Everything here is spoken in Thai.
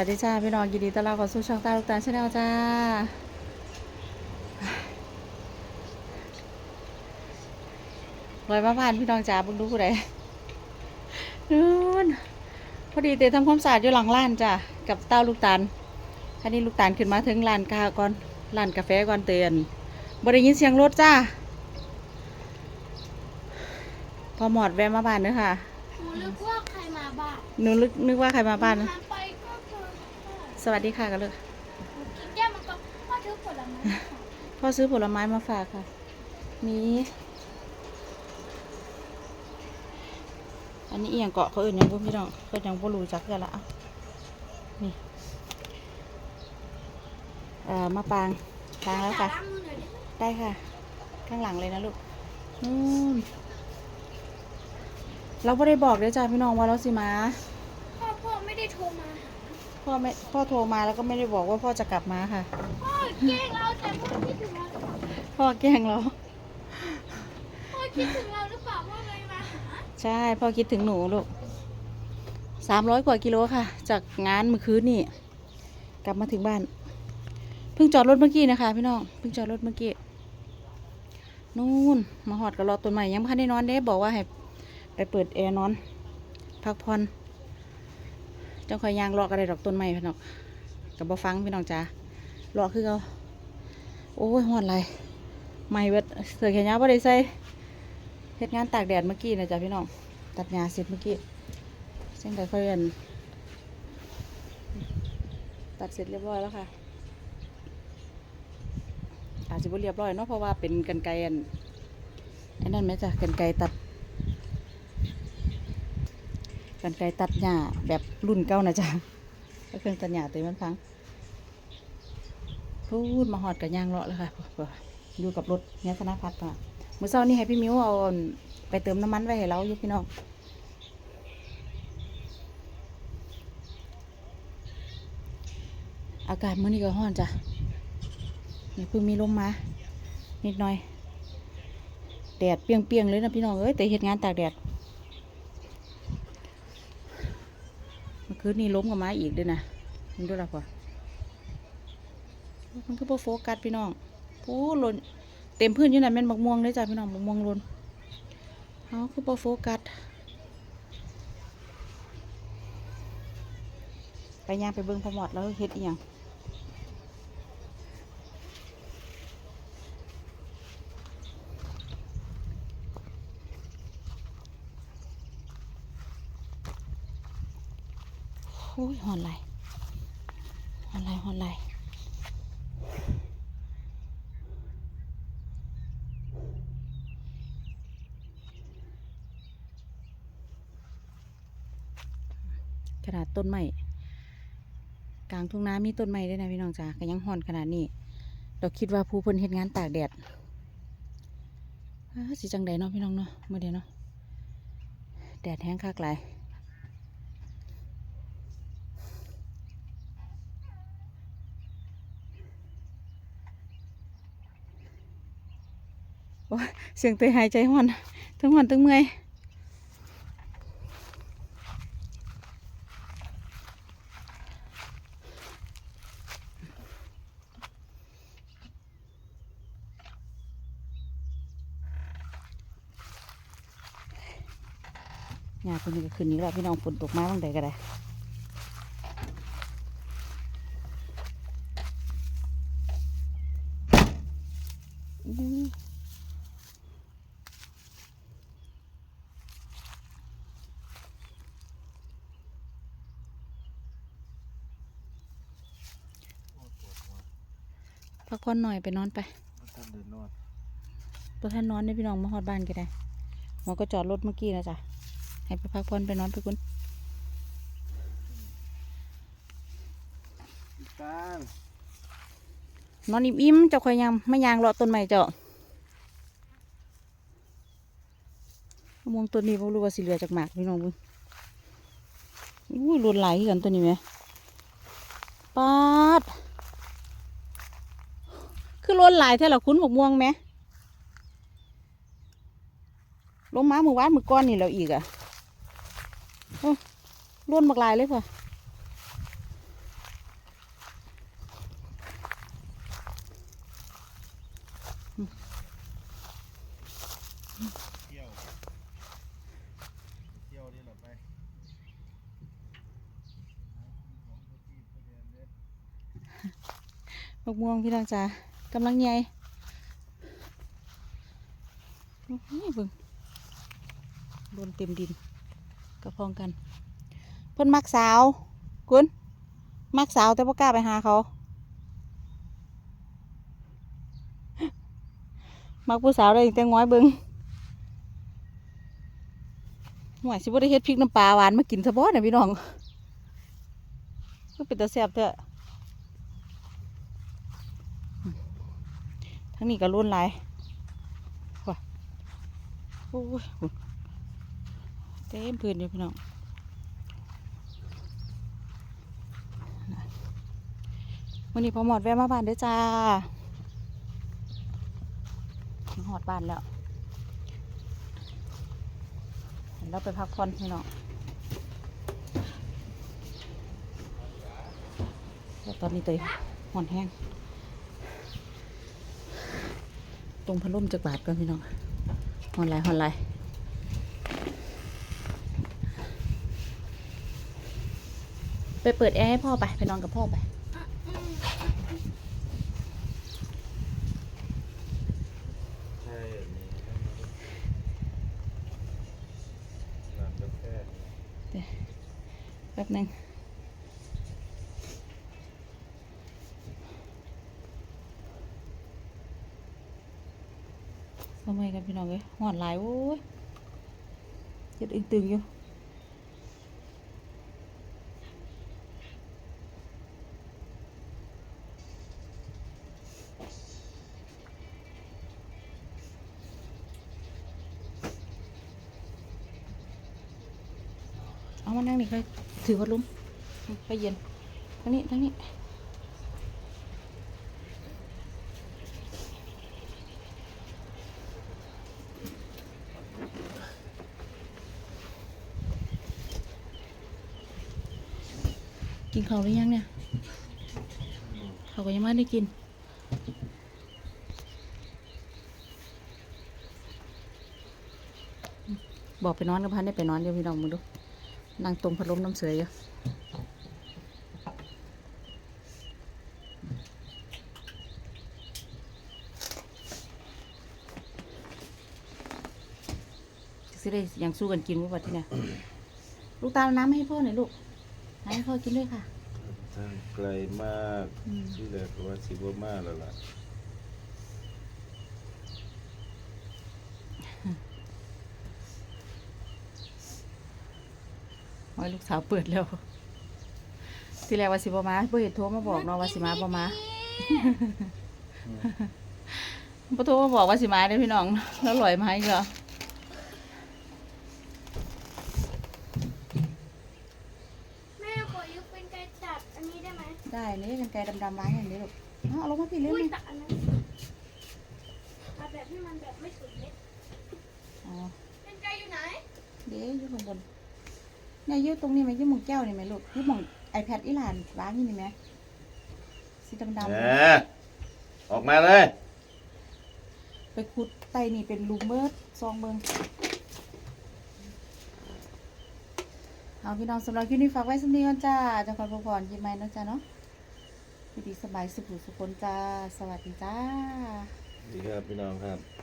สวัสดีจ้าพี่น้องยินดีต้อนรับเข้าสู่ช่องตาลูกตาลชาแนลจ้าลอยมาผ่านพี่น้องจ๋าเบุญดูผู้ใดนู่นพอดีเตะทำความสะอาดอยู่หลังร้านจ้ะกับเต้าลูกตาลคันนี้ลูกตาลขึ้นมาถึงร้านกาก่อนร้านกาแฟก่อนเตือนบริยินเสียงรถจ้าพอหมอดแวะมาบ้านเด้อค่ะหนูนึกว่าใครมาบ้านหนูนึกนึกว่าใครมาบ้านนะ หันไปก็เจอค่ะ สวัสดีค่ะกันเลยหนูกินแก้วมันก็พ่อถือผลไม้ค่ะพ่อซื้อผลไม้มาฝากค่ะ มีอันนี้เอียงเกาะเขาอื่นยังพวกพี่น้องก็ยังบ่รู้จักกันละอะนี่เอ่อมาปางปางแล้วค่ะล้างมือหน่อยได้ไหมได้ค่ะ ข้างหลังเลยนะลูกนู่นเราไม่ได้บอกเลยจ้าพี่น้องว่าเราสิมาพ่อพ่อไม่ได้โทรมาหา พ่อไม่พ่อโทรมาแล้วก็ไม่ได้บอกว่าพ่อจะกลับมาค่ะ พ่อแกล้งเราแต่พ่อคิดถึงเราหรือเปล่าพ่อแกล้งเรา พ่อคิดถึงเราหรือเปล่าพ่อเลยมาหาใช่พ่อคิดถึงหนูลูกสามร้อยกว่ากิโลค่ะ จากงานเมื่อคืนนี่กลับมาถึงบ้าน เพิ่งจอดรถเมื่อกี้นะคะ พี่น้องเพิ่งจอดรถเมื่อกี้นู่นมาหอดกับรอต้นใหม่ยังไม่ทันได้นอนเด้บอกว่าให้ไปเปิดแอร์นอน พักผ่อน จังคอยยางรอกันได้ดอกต้นใหม่พี่น้องกับบ่ฟังพี่น้องจ้ารอคือเขาโอ้ยหอดไรไม่เวทเสือแขนยาวบ่ได้ใส่เฮ็ดงานตากแดดเมื่อกี้นะจ๊ะพี่น้องตัดหญ้าเสร็จเมื่อกี้เส้นไก่ค่อยเรียนตัดเสร็จเรียบร้อยแล้วค่ะอาจจะบ่เรียบร้อยเนาะเพราะว่าเป็นกันไกรอันไอ้นั่นไหมจ๊ะกันไกรตัด กันไกรตัดหญ้าแบบรุ่นเก่านะจ๊ะเครื่องตัดหญ้าตัวมันพังพูดมาหอดกับยางเลาะแล้วค่ะอยู่กับรถเนี้ยธนพัฒน์ค่ะเมื่อเช้านี้ให้พี่มิ้วเอาไปเติมน้ำมันไว้ให้เราอยู่พี่น้องอากาศมื้อนี้ก็ร้อนจ้ะนี่เพิ่งมีลมมา นิดหน่อย แดดเปียงๆเลยนะพี่น้องเอ้ยแต่เหตุงานตากแดด เมื่อ คืนนี้ล้มกับไม้อีกด้วยนะมึงดูละพอมันก็บ่โฟกัสพี่น้องพูหล่นเต็มพื้นอยู่นั่นแม่นบักม่วงเลยจ้ะพี่น้องบักม่วงหลนเขาคือบ่โฟกัสไปย่างไปเบิ้งพอหมดแล้วเฮ็ดอีหยัง โอ้ยหอนไหลหอนไหลหอนไหลขนาดต้นไม้กลางทุ่งนามีต้นไม้ด้วยนะพี่น้องจ้าก็ยังห่อนขนาดนี้เราคิดว่าผู้เพิ่นเฮ็ดงานตากแดดสิจังใดเนาะพี่น้องเนาะเมื่อเดียเนาะแดดแห้งคักหลาย เสียงเตยหายใจห่อนทั้งห่อนทั้งเมื่อยหญ้าคนนี้ก็ขึ้นนี้แหล้วพี่น้องฝนตกมาบ้างใดก็ได้อื้อ พักผ่อนหน่อยไปนอนไปท่านเดินนอนตัวท่านนอนเนี่ยพี่น้องมาหอดบ้านก็ได้หมอก็จอดรถเมื่อกี้นะจ๊ะให้ไปพักผ่อนไปนอนไปคุณการนอนอิ่มๆเจ้าคอยยำไม่ยางเลาะต้นไม้เจ้ามะม่วงต้นนี้บ่รู้ว่าสิเหลือจากหมากพี่น้องเบุ้งอุ้ยรุนหลายคือกันตัวนี้ไหมปาด ล้นหลายเท่าหรอคุณหมกม่วงไหมลงมาเมื่อวานเมื่อก้อนนี่เราอีกอะล้วนหากลายเลยเพื่อมกม่วงพี่น้องจ้า กำลังใหญ่โอ้โหเบิ่งบนเต็มดินกระพองกันเพิ่นมักสาวคุณมักสาวแต่บ่กล้าไปหาเขา มักผู้สาวได้แต่ง้อยเบิ่งหวยสิบ่ได้เฮ็ดพริกน้ำปลาหวานมากินซะบ่น่ะพี่น้องก็เป็นตาแซ่บเถอะ ทั้งนี้ก็ล้นหลายว้าโอ้ยเต็มพื้นอยู่พี่น้องวันนี้พอหมอดแวะมาบ้านด้วยจ้าหอดบ้านแล้วเห็นเราไปพักผ่อนพี่น้องแล้วตอนนี้เตยหอนแห้ง ตรงพัดลมจากบาทก่อนพี่น้องหอนไหลหอนไหลไปเปิดแอร์ให้พ่อไป ไปนอนกับพ่อไปใช่มีน้ำกาแฟแป๊บหนึง ทำไมกันพี่น้องเอ้ยหอนหลายโอ้ยเจ็ดอึงตึงอยู่เอามานั่งนี่ค่อยถือพัดลมไปเย็นทั้งนี้ทั้งนี้ กินเขาหรือยังเนี่ย เขาก็ยังไม่ได้กิน บอกไปนอนกับพันได้ไปนอนเดี๋ยวพี่น้องมึงดูนั่งตรงพัดลมน้ำเสืออยู่สิได้ยังสู้กันกินว่าบัดที่เนี่ยลูกตาเอาน้ำให้พ่อหน่อยลูก ให้พ่อกินด้วยค่ะ ทางไกลมากอืม ที่แรกก็ว่าสิบ่มาแล้วล่ะโอ้ยลูกสาวเปิดแล้ว ทีแรกว่าสิบมาเพื่อเห็นโทรมาบอกเนาะว่าสิมาบ่มาพอโทรมาบอกว่าสิมาเด้อพี่น้อง แล้วลอยมาอีกเหรอ แม่ขอยุบเป็นไก่ตัดอันนี้ได้ ไหมได้เลยกันไกลดำๆล้างอย่างนี้ลูกเอาเอาลงมาพี่เล่นอุ้ยนี่ตัดอันนั้นตัดแบบที่มันแบบไม่สุดเล็กอ๋อเป็นไก่อยู่ไหนเดี๋ยวอยู่ข้างบนเนี่ยอยืดตรงนี้ไหมอยืดหมองแก้วนี่ไหมลูกอยืดหมองไอแพดอีหลานล้างนี่นี่ไหมสีดำแหๆมออกมาเลย ไปขุดไตนี่เป็นลูเมิร์ดซองเบิงเอาพี่น้องสำหรับคลิปนี้ฝากไว้สักนิดก่อนจ้าจะคอยพักผ่อนยิ้มไหมนะจ๊ะเนาะ อยู่ดีสบายสุขสุขคนจ้า สวัสดีจ้า ดีครับพี่น้องครับ